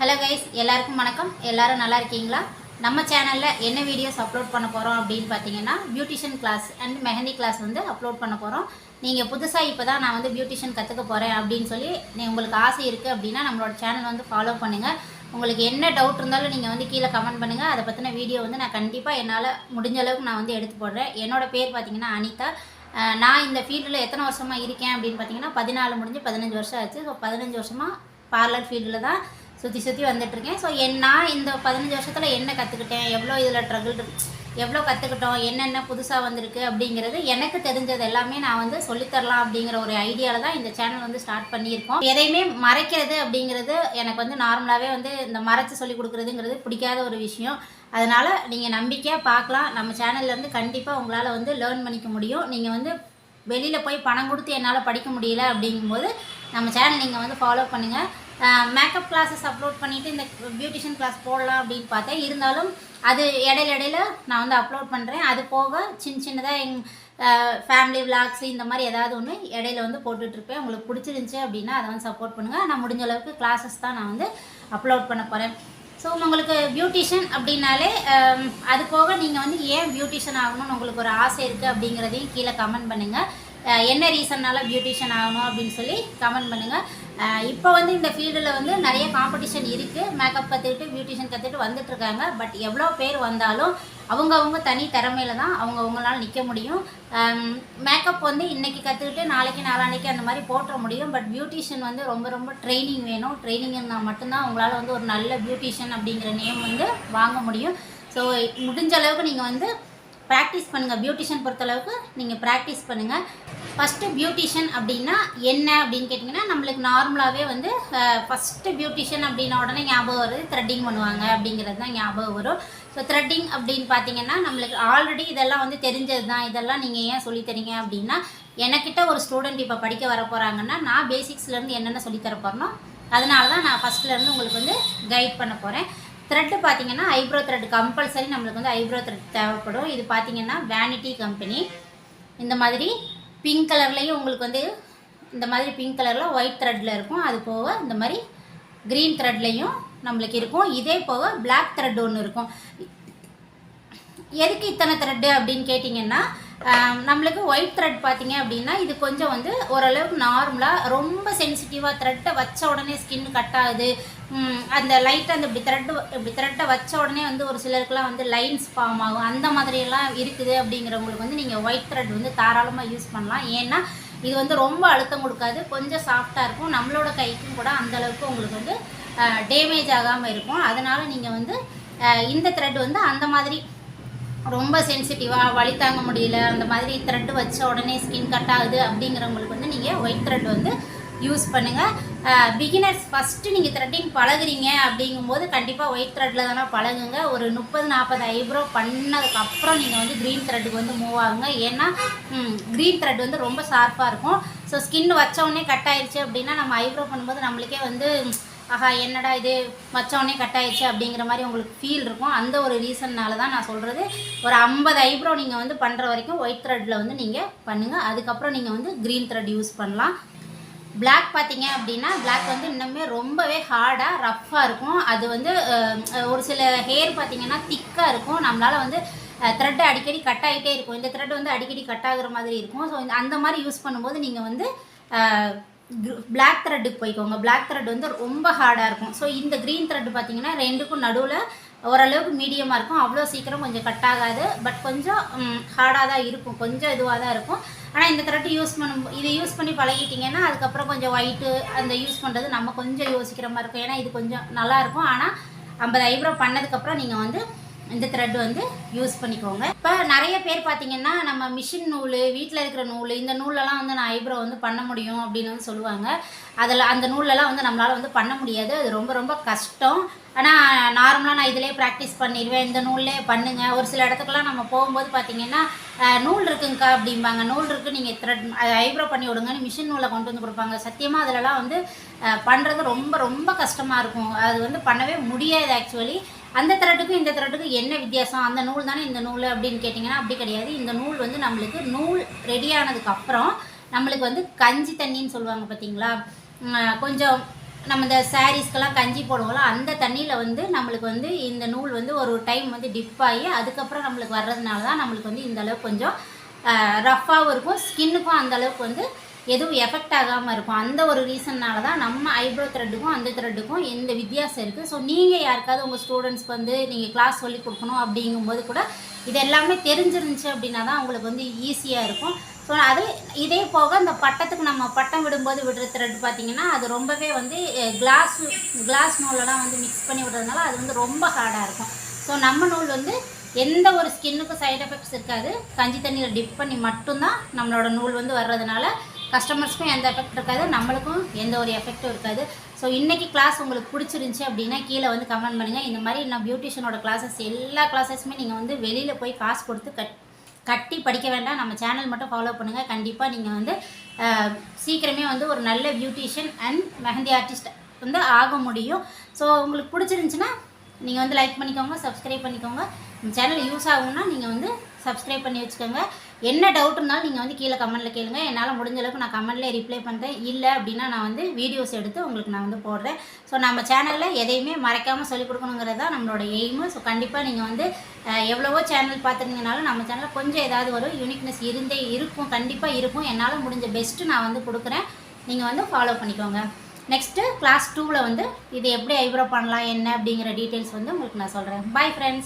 Hello guys எல்லாருக்கும் வணக்கம். எல்லாரும் நல்லா இருக்கீங்களா? நம்ம சேனலில் என்ன வீடியோஸ் அப்லோட் பண்ண போகிறோம் அப்படின்னு பார்த்தீங்கன்னா beautician class and mehndi class வந்து அப்லோட் பண்ண போகிறோம் நீங்கள் புதுசாக இப்போ தான் நான் வந்து பியூட்டிஷியன் கற்றுக்க போகிறேன் அப்படின்னு சொல்லி நீ உங்களுக்கு ஆசை இருக்குது அப்படின்னா நம்மளோட சேனல் வந்து ஃபாலோ பண்ணுங்கள் உங்களுக்கு என்ன டவுட் இருந்தாலும் நீங்கள் வந்து கீழே கமெண்ட் பண்ணுங்கள் அதை பற்றின வீடியோ வந்து நான் கண்டிப்பாக என்னால் முடிஞ்ச அளவுக்கு நான் வந்து எடுத்து போடுறேன். என்னோட பேர் பார்த்தீங்கன்னா அனிதா. நான் இந்த ஃபீல்டில் எத்தனை வருஷமாக இருக்கேன் அப்படின்னு பார்த்தீங்கன்னா பதினாலு முடிஞ்சு பதினஞ்சு வருஷம் ஆச்சு. ஸோ பதினஞ்சு வருஷமாக பார்லர் ஃபீல்டில் தான் சுற்றி சுற்றி வந்துட்டுருக்கேன். ஸோ என் நான் இந்த பதினஞ்சு வருஷத்தில் என்ன கற்றுக்கிட்டேன் எவ்வளோ இதில் ட்ரகிள் எவ்வளோ கற்றுக்கிட்டோம் என்னென்ன புதுசாக வந்திருக்கு? அப்படிங்கிறது எனக்கு தெரிஞ்சது எல்லாமே நான் வந்து சொல்லித்தரலாம் அப்படிங்கிற ஒரு ஐடியாவில் தான் இந்த சேனல் வந்து ஸ்டார்ட் பண்ணியிருக்கோம். எதையுமே மறைக்கிறது அப்படிங்கிறது எனக்கு வந்து நார்மலாகவே வந்து இந்த மறைச்சு சொல்லி கொடுக்குறதுங்கிறது பிடிக்காத ஒரு விஷயம். அதனால் நீங்கள் நம்பிக்கையாக பார்க்கலாம். நம்ம சேனல்லேருந்து கண்டிப்பாக உங்களால் வந்து லேர்ன் பண்ணிக்க முடியும். நீங்கள் வந்து வெளியில் போய் பணம் கொடுத்து என்னால் படிக்க முடியல அப்படிங்கும்போது நம்ம சேனல் நீங்கள் வந்து ஃபாலோ பண்ணுங்கள் மேக்கப் கிளாஸஸ் அப்லோட் பண்ணிவிட்டு இந்த பியூட்டிஷியன் கிளாஸ் போடலாம் அப்படின்னு பார்த்தேன். இருந்தாலும் அது இடையில இடையில நான் வந்து அப்லோட் பண்ணுறேன் அது போக சின்ன சின்னதாக எங் ஃபேமிலி விளாக்ஸ் இந்த மாதிரி ஏதாவது ஒன்று இடையில வந்து போட்டுட்ருப்பேன் உங்களுக்கு பிடிச்சிருந்துச்சி அப்படின்னா அதை வந்து சப்போர்ட் பண்ணுங்கள் நான் முடிஞ்ச அளவுக்கு கிளாஸஸ் தான் நான் வந்து அப்லோட் பண்ண போகிறேன் ஸோ உங்களுக்கு பியூட்டிஷியன் அப்படின்னாலே அது போக நீங்கள் வந்து ஏன் பியூட்டிஷியன் ஆகணும்னு உங்களுக்கு ஒரு ஆசை இருக்குது அப்படிங்கிறதையும் கீழே கமெண்ட் பண்ணுங்கள் என்ன ரீசன்னால பியூட்டிஷியன் ஆகணும் அப்படின்னு சொல்லி கமெண்ட் பண்ணுங்கள் இப்போ வந்து இந்த ஃபீல்டில் வந்து நிறைய காம்படிஷன் இருக்குது மேக்கப் கற்றுக்கிட்டு பியூட்டிஷியன் கற்றுக்கிட்டு வந்துட்டுருக்காங்க பட் எவ்வளோ பேர் வந்தாலும் அவங்கவுங்க தனி திறமையில தான் அவங்க அவங்களால நிற்க முடியும். மேக்கப் வந்து இன்றைக்கி கற்றுக்கிட்டு நாளைக்கு நாளான்னைக்கு அந்த மாதிரி போட்டுற முடியும். பட் பியூட்டிஷியன் வந்து ரொம்ப ரொம்ப ட்ரைனிங் வேணும். ட்ரைனிங் இருந்தால் மட்டும்தான் உங்களால் வந்து ஒரு நல்ல பியூட்டிஷியன் அப்படிங்கிற நேம் வந்து வாங்க முடியும். ஸோ முடிஞ்ச அளவுக்கு நீங்கள் வந்து ப்ராக்டிஸ் பண்ணுங்கள் பியூட்டிஷியன் பொறுத்தளவுக்கு நீங்கள் ப்ராக்டிஸ் பண்ணுங்கள் ஃபஸ்ட்டு பியூட்டிஷியன் அப்படின்னா என்ன அப்படின்னு கேட்டிங்கன்னா நம்மளுக்கு நார்மலாகவே வந்து ஃபஸ்ட்டு பியூட்டிஷியன் அப்படின்ன உடனே ஞாபகம் வருது. த்ரெட்டிங் பண்ணுவாங்க அப்படிங்கிறது தான் ஞாபகம் வரும். ஸோ த்ரெட்டிங் அப்படின்னு பார்த்தீங்கன்னா நம்மளுக்கு ஆல்ரெடி இதெல்லாம் வந்து தெரிஞ்சது தான் இதெல்லாம் நீங்கள் ஏன் சொல்லித்தரீங்க அப்படின்னா எனக்கிட்ட ஒரு ஸ்டூடெண்ட் இப்போ படிக்க வர போகிறாங்கன்னா நான் பேசிக்ஸ்லேருந்து என்னென்ன சொல்லித்தர போகிறனோ அதனால தான் நான் ஃபஸ்ட்லேருந்து உங்களுக்கு வந்து கைட் பண்ண போகிறேன் த்ரெட்டு பார்த்தீங்கன்னா ஐப்ரோ த்ரெட் கம்பல்சரி நம்மளுக்கு வந்து ஐப்ரோ த்ரெட் தேவைப்படும். இது பார்த்தீங்கன்னா வேனிட்டி கம்பெனி இந்த மாதிரி பிங்க் கலர்லேயும் உங்களுக்கு வந்து இந்த மாதிரி பிங்க் கலரில் ஒயிட் த்ரெட்டில் இருக்கும். அது போக இந்த மாதிரி க்ரீன் த்ரெட்லேயும் நம்மளுக்கு இருக்கும். இதே போக பிளாக் த்ரெட் ஒன்று இருக்கும். எதுக்கு இத்தனை த்ரெட்டு அப்படின்னு கேட்டிங்கன்னா நம்மளுக்கு ஒயிட் த்ரெட் பார்த்தீங்க அப்படின்னா இது கொஞ்சம் வந்து ஓரளவுக்கு நார்மலாக ரொம்ப சென்சிட்டிவாக த்ரெட்டை வச்ச உடனே ஸ்கின் கட் ஆகுது. அந்த லைட்டாக அந்த இப்படி த்ரெட்டு இப்படி த்ரெட்டை வச்ச உடனே வந்து ஒரு சிலருக்குலாம் வந்து லைன்ஸ் ஃபார்ம் ஆகும். அந்த மாதிரியெல்லாம் இருக்குது அப்படிங்கிறவங்களுக்கு வந்து நீங்கள் ஒயிட் த்ரெட் வந்து தாராளமாக யூஸ் பண்ணலாம். ஏன்னா இது வந்து ரொம்ப அழுத்தம் கொடுக்காது. கொஞ்சம் சாஃப்டாக இருக்கும். நம்மளோட கைக்கும் கூட அந்தளவுக்கு உங்களுக்கு வந்து டேமேஜ் ஆகாமல் இருக்கும். அதனால் நீங்கள் வந்து இந்த த்ரெட் வந்து அந்த மாதிரி ரொம்ப சென்சிட்டிவாக வலி தாங்க முடியல அந்த மாதிரி த்ரெட் வச்ச உடனே ஸ்கின் கட் ஆகுது அப்படிங்கிறவங்களுக்கு வந்து நீங்கள் ஒயிட் த்ரெட் வந்து யூஸ் பண்ணுங்கள் பிகினர்ஸ் ஃபஸ்ட்டு நீங்கள் த்ரெட்டிங் பழகுறீங்க அப்படிங்கும்போது கண்டிப்பாக ஒயிட் த்ரெட்டில் தானே பழகுங்க. ஒரு முப்பது நாற்பது ஐப்ரோ பண்ணதுக்கப்புறம் நீங்கள் வந்து க்ரீன் த்ரெட்டுக்கு வந்து மூவ் ஆகுங்க. ஏன்னா க்ரீன் த்ரெட் வந்து ரொம்ப ஷார்ப்பாக இருக்கும். ஸோ ஸ்கின் வச்ச உடனே கட் ஆயிடுச்சு அப்படின்னா நம்ம ஐப்ரோ பண்ணும்போது நம்மளுக்கே வந்து ஆஹா என்னடா இது? வச்ச உடனே கட் ஆயிடுச்சு அப்படிங்கிற மாதிரி உங்களுக்கு ஃபீல் இருக்கும். அந்த ஒரு ரீசன்னால தான் நான் சொல்கிறது ஒரு ஐம்பது ஐப்ரோ நீங்கள் வந்து பண்ணுற வரைக்கும் ஒயிட் த்ரெட்டில் வந்து நீங்கள் பண்ணுங்கள் அதுக்கப்புறம் நீங்கள் வந்து க்ரீன் த்ரெட் யூஸ் பண்ணலாம். பிளாக் பார்த்தீங்க அப்படின்னா பிளாக் வந்து இன்னுமே ரொம்பவே ஹார்டாக ரஃப்பாக இருக்கும். அது வந்து ஒரு சில ஹேர் பார்த்தீங்கன்னா திக்காக இருக்கும். நம்மளால் வந்து த்ரெட் அடிக்கடி கட் ஆகிட்டே இருக்கும். இந்த த்ரெட் வந்து அடிக்கடி கட் ஆகுற மாதிரி இருக்கும். ஸோ அந்த மாதிரி யூஸ் பண்ணும்போது நீங்கள் வந்து பிளாக் த்ரெட்டுக்கு போய்க்கோங்க. பிளாக் த்ரெட் வந்து ரொம்ப ஹார்டாக இருக்கும். ஸோ இந்த க்ரீன் த்ரெட் பார்த்தீங்கன்னா ரெண்டுக்கும் நடுவில் ஓரளவுக்கு மீடியமாக இருக்கும். அவ்வளோ சீக்கிரம் கொஞ்சம் கட் ஆகாது. பட் கொஞ்சம் ஹார்டாக தான் இருக்கும். கொஞ்சம் இதுவாக தான் இருக்கும். ஆனால் இந்த த்ரெட்டு யூஸ் பண்ணும் இதை யூஸ் பண்ணி பழகிட்டிங்கன்னா அதுக்கப்புறம் கொஞ்சம் ஒயிட்டு அந்த யூஸ் பண்ணுறது நம்ம கொஞ்சம் யோசிக்கிற மாதிரி இருக்கும். ஏன்னா இது கொஞ்சம் நல்லாயிருக்கும் ஆனால் ஐம்பது ஐப்ரோ பண்ணதுக்கப்புறம் நீங்கள் வந்து இந்த த்ரெட் வந்து யூஸ் பண்ணிக்கோங்க. இப்போ நிறைய பேர் பார்த்தீங்கன்னா நம்ம மிஷின் நூல் வீட்டில் இருக்கிற நூல் இந்த நூலெல்லாம் வந்து நான் ஐப்ரோ வந்து பண்ண முடியும் அப்படின்னு வந்து சொல்லுவாங்க. அதில் அந்த நூலெல்லாம் வந்து நம்மளால் வந்து பண்ண முடியாது. அது ரொம்ப ரொம்ப கஷ்டம். ஆனால் நார்மலாக நான் இதிலே ப்ராக்டிஸ் பண்ணிடுவேன் இந்த நூல்லே பண்ணுங்கள் ஒரு சில இடத்துக்குலாம் நம்ம போகும்போது பார்த்தீங்கன்னா நூல் இருக்குங்கக்கா அப்படிம்பாங்க. நூல் இருக்குது நீங்கள் த்ரெட் ஐப்ரோ பண்ணி விடுங்கன்னு மிஷின் நூலை கொண்டு வந்து கொடுப்பாங்க. சத்தியமாக அதிலலாம் வந்து பண்ணுறது ரொம்ப ரொம்ப கஷ்டமாக இருக்கும். அது வந்து பண்ணவே முடியாது ஆக்சுவலி அந்த திரட்டுக்கும் இந்த திரட்டுக்கும் என்ன வித்தியாசம்? அந்த நூல் தானே இந்த நூல் அப்படின்னு கேட்டிங்கன்னா அப்படி கிடையாது. இந்த நூல் வந்து நம்மளுக்கு நூல் ரெடியானதுக்கு அப்புறம் நம்மளுக்கு வந்து கஞ்சி தண்ணின்னு சொல்லுவாங்க பார்த்தீங்களா? கொஞ்சம் நம்ம இந்த சாரீஸ்க்கெல்லாம் கஞ்சி போடுவோம்ல அந்த தண்ணியில் வந்து நம்மளுக்கு வந்து இந்த நூல் வந்து ஒரு டைம் வந்து டிப் ஆகி அதுக்கப்புறம் நம்மளுக்கு வர்றதுனால தான் நம்மளுக்கு வந்து இந்த அளவுக்கு கொஞ்சம் ரஃப்பாகவும் இருக்கும். ஸ்கின்னுக்கும் அந்த அளவுக்கு வந்து எதுவும் எஃபெக்ட் ஆகாமல் இருக்கும். அந்த ஒரு ரீசன்னால தான் நம்ம ஐப்ரோ த்ரெட்டுக்கும் அந்த த்ரெட்டுக்கும் எந்த வித்தியாசம் இருக்குது ஸோ நீங்கள் யாருக்காவது உங்கள் ஸ்டூடெண்ட்ஸ்க்கு வந்து நீங்கள் கிளாஸ் சொல்லி கொடுக்கணும் அப்படிங்கும்போது கூட இது எல்லாமே தெரிஞ்சிருந்துச்சு அப்படின்னா தான் அவங்களுக்கு வந்து ஈஸியாக இருக்கும். ஸோ அது இதே போக இந்த பட்டத்துக்கு நம்ம பட்டம் விடும்போது விடுற த்ரெட் பார்த்திங்கன்னா அது ரொம்பவே வந்து கிளாஸ் கிளாஸ் நூலெல்லாம் வந்து மிக்ஸ் பண்ணி விடுறதுனால அது வந்து ரொம்ப ஹார்டாக இருக்கும். ஸோ நம்ம நூல் வந்து எந்த ஒரு ஸ்கின்னுக்கும் சைட் எஃபெக்ட்ஸ் இருக்காது. கஞ்சி தண்ணியில் டிப் பண்ணி மட்டும்தான் நம்மளோட நூல் வந்து வர்றதுனால கஸ்டமர்ஸ்க்கும் எந்த எஃபெக்ட் இருக்காது நம்மளுக்கும் எந்த ஒரு எஃபெக்ட்டும் இருக்காது. ஸோ இன்றைக்கி கிளாஸ் உங்களுக்கு பிடிச்சிருந்துச்சி அப்படின்னா கீழே வந்து கமெண்ட் பண்ணுங்கள் இந்த மாதிரி நான் பியூட்டிஷியனோட கிளாஸஸ் எல்லா கிளாஸஸுமே நீங்கள் வந்து வெளியில் போய் காசு கொடுத்து கட் கட்டி படிக்க வேண்டாம். நம்ம சேனல் மட்டும் ஃபாலோ பண்ணுங்கள் கண்டிப்பாக நீங்கள் வந்து சீக்கிரமே வந்து ஒரு நல்ல பியூட்டிஷியன் அண்ட் மெஹந்தி ஆர்டிஸ்ட் வந்து ஆக முடியும். ஸோ உங்களுக்கு பிடிச்சிருந்துச்சின்னா நீங்கள் வந்து லைக் பண்ணிக்கோங்க சப்ஸ்கிரைப் பண்ணிக்கோங்க. சேனல் யூஸ் ஆகும்னா நீங்கள் வந்து சப்ஸ்கிரைப் பண்ணி வச்சுக்கோங்க. என்ன டவுட்னாலும் இருந்தாலும் நீங்கள் வந்து கீழே கமெண்ட்டில் கேளுங்க. என்னால் முடிஞ்ச அளவுக்கு நான் கமெண்ட்லேயே ரிப்ளை பண்ணுறேன் இல்லை அப்படின்னா நான் வந்து வீடியோஸ் எடுத்து உங்களுக்கு நான் வந்து போடுறேன். ஸோ நம்ம சேனலில் எதையுமே மறைக்காமல் சொல்லிக் கொடுக்கணுங்கிறது தான் நம்மளோட எய்மு ஸோ கண்டிப்பாக நீங்கள் வந்து எவ்வளவோ சேனல் பார்த்துருந்தீங்கனாலும் நம்ம சேனலில் கொஞ்சம் ஏதாவது வரும் யூனிக்னஸ் இருந்தே இருக்கும். கண்டிப்பாக இருக்கும். என்னால் முடிஞ்ச பெஸ்ட்டு நான் வந்து கொடுக்குறேன். நீங்கள் வந்து ஃபாலோ பண்ணிக்கோங்க. நெக்ஸ்ட்டு கிளாஸ் டூவில் வந்து இது எப்படி ஐப்ரோ பண்ணலாம் என்ன அப்படிங்கிற டீட்டெயில்ஸ் வந்து உங்களுக்கு நான் சொல்கிறேன் பாய் ஃப்ரெண்ட்ஸ்